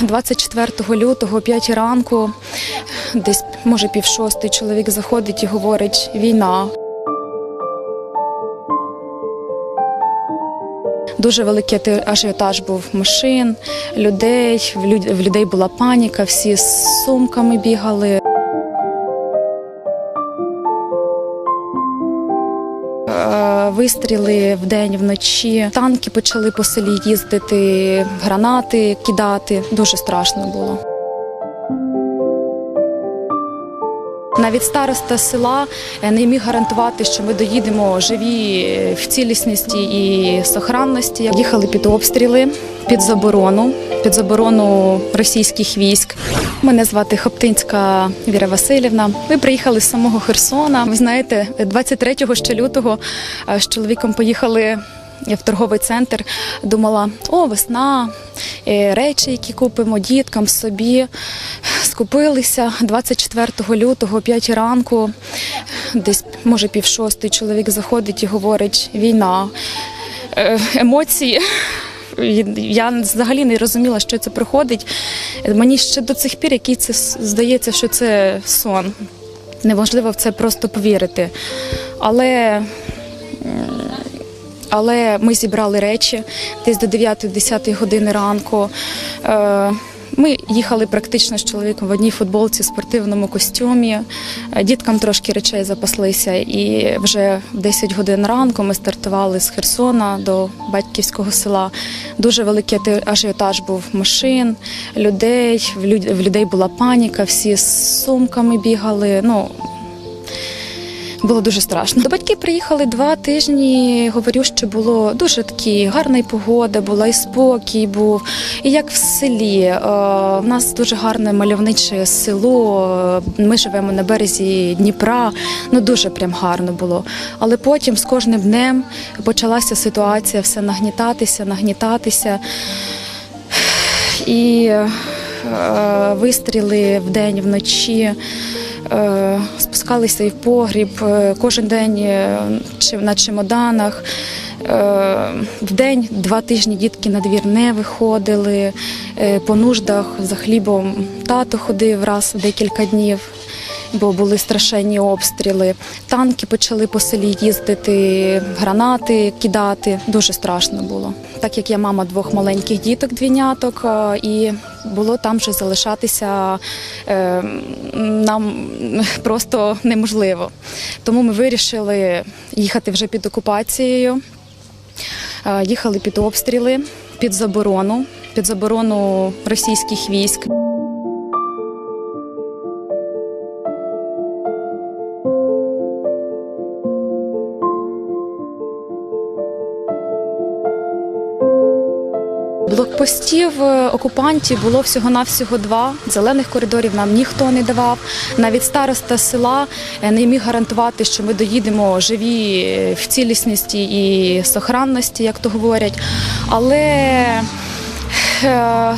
24 лютого, о 5 ранку, десь може пів шостий, чоловік заходить і говорить війна. Дуже великий ажіотаж був машин, людей. В людей була паніка, всі з сумками бігали. Вистріли вдень, вночі. Танки почали по селі їздити, гранати кидати. Дуже страшно було. Навіть староста села е, не міг гарантувати, що ми доїдемо живі в цілісності і сохранності. Їхали під обстріли, під заборону, під заборону російських військ. Мене звати Хоптинська Віра Васильівна. Ми приїхали з самого Херсона. Ви знаєте, 23 ще лютого е, з чоловіком поїхали. В торговий центр думала, о, весна, е, речі, які купимо діткам собі. Скупилися 24 лютого, 5 ранку, десь може пів шостий, чоловік заходить і говорить війна. Е, Емоції. Я взагалі не розуміла, що це проходить. Мені ще до цих пір, який це здається, що це сон. Неможливо в це просто повірити. Але але ми зібрали речі десь до 9-10 години ранку. Ми їхали практично з чоловіком в одній футболці, спортивному костюмі. Е, Діткам трошки речей запаслися, і вже в 10 годин ранку ми стартували з Херсона до батьківського села. Дуже великий ажіотаж був машин, людей. В в людей була паніка, всі з сумками бігали. Ну, було дуже страшно. До батьків приїхали два тижні. Говорю, що було дуже такі гарна погода, була і спокій був. І як в селі. Е, В нас дуже гарне мальовниче село. е, Ми живемо на березі Дніпра. Ну дуже прям гарно було. Але потім з кожним днем почалася ситуація, все нагнітатися, нагнітатися. І е, вистріли вдень, вночі. Е, Спускалися і в погріб е, кожен день е, на чемоданах. Е, В день два тижні дітки на двір не виходили. Е, По нуждах за хлібом тато ходив раз в декілька днів, бо були страшенні обстріли. Танки почали по селі їздити, гранати кидати. Дуже страшно було. Так як я мама двох маленьких діток, двійняток, е, і було там вже залишатися е, нам просто неможливо. Тому ми вирішили їхати вже під окупацією. Е, Їхали під обстріли, під заборону, під заборону російських військ. Блокпостів е, окупантів було всього-навсього два. Зелених коридорів нам ніхто не давав. Навіть староста села е, не міг гарантувати, що ми доїдемо живі е, в цілісності і сохранності, як то говорять. Але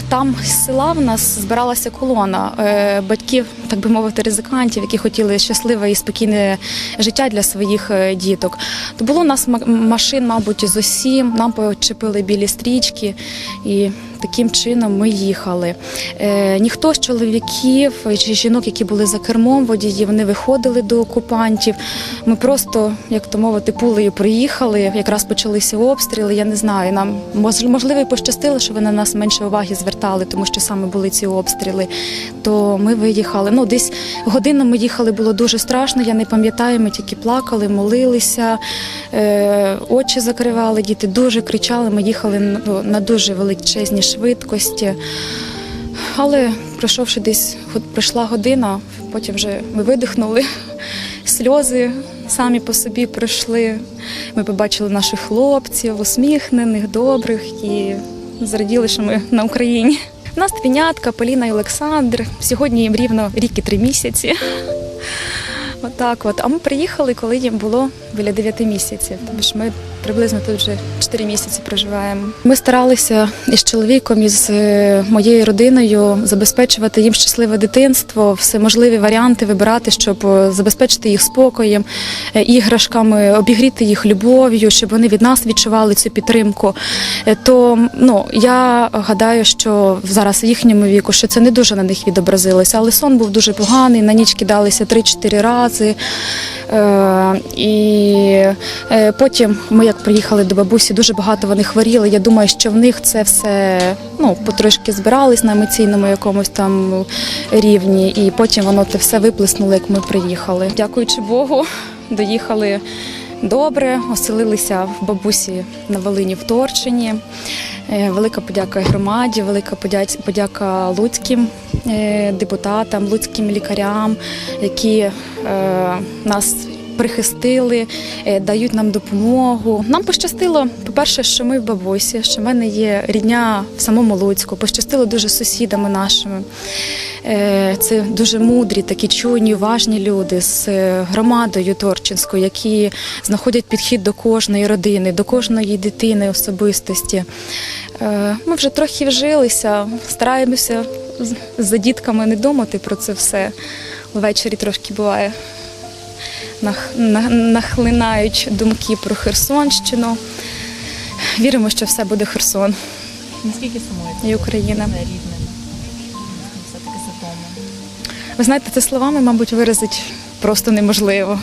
там з села в нас збиралася колона е, батьків, так би мовити, ризикантів, які хотіли щасливе і спокійне життя для своїх е, діток. То було у нас машин, мабуть, з усім. Нам почепили білі стрічки, і таким чином ми їхали. Е, ніхто з чоловіків чи жінок, які були за кермом водіїв, не виходили до окупантів. Ми просто, як то мовити, пулею приїхали. Якраз почалися обстріли. Я не знаю. Нам можливо і пощастило, що ви на нас менше уваги звертали, тому що саме були ці обстріли. То ми виїхали. Ну, десь годину ми їхали, було дуже страшно. Я не пам'ятаю, ми тільки плакали, молилися, е, очі закривали, діти дуже кричали. Ми їхали на- дуже величезній швидкості. Але пройшовши десь, пройшла година, потім вже ми видихнули, сльози самі по собі пройшли. Ми побачили наших хлопців, усміхнених, добрих і зраділи, що ми на Україні. У нас твінятка, Поліна і Олександр. Сьогодні їм рівно рік і три місяці. Отак от. А ми приїхали, коли їм було біля 9 місяців. Тобто ж ми приблизно тут вже 4 місяці проживаємо. Ми старалися із чоловіком, із е, моєю родиною забезпечувати їм щасливе дитинство, все можливі варіанти вибирати, щоб е, забезпечити їх спокоєм, е, іграшками, обігріти їх любов'ю, щоб вони від нас відчували цю підтримку. То ну я гадаю, що зараз в їхньому віку, що це не дуже на них відобразилося, але сон був дуже поганий. На ніч кидалися 3-4 рази. Е, і е, потім ми, як приїхали до бабусі, дуже багато вони хворіли. Я думаю, що в них це все ну, потрошки збирались на емоційному якомусь там рівні, і потім воно те все виплеснуло, як ми приїхали. Дякуючи Богу, доїхали добре, оселилися в бабусі на Волині в Торчині. Е, Велика подяка громаді, велика подяка луцьким е, депутатам, луцьким лікарям, які е, нас прихистили, е, дають нам допомогу. Нам пощастило, по-перше, що ми в бабусі, що в мене є рідня в самому Луцьку. Пощастило дуже сусідами нашими. Е, Це дуже мудрі, такі чуйні, уважні люди з е, громадою Торчинською, які знаходять підхід до кожної родини, до кожної дитини особистості. Ми вже трохи вжилися, стараємося за дітками не думати про це все. Ввечері трошки буває нахлинають думки про Херсонщину. Віримо, що все буде Херсон Наскільки сумуєте і Україна. Все-таки за. Ви знаєте, це словами, мабуть, виразить просто неможливо.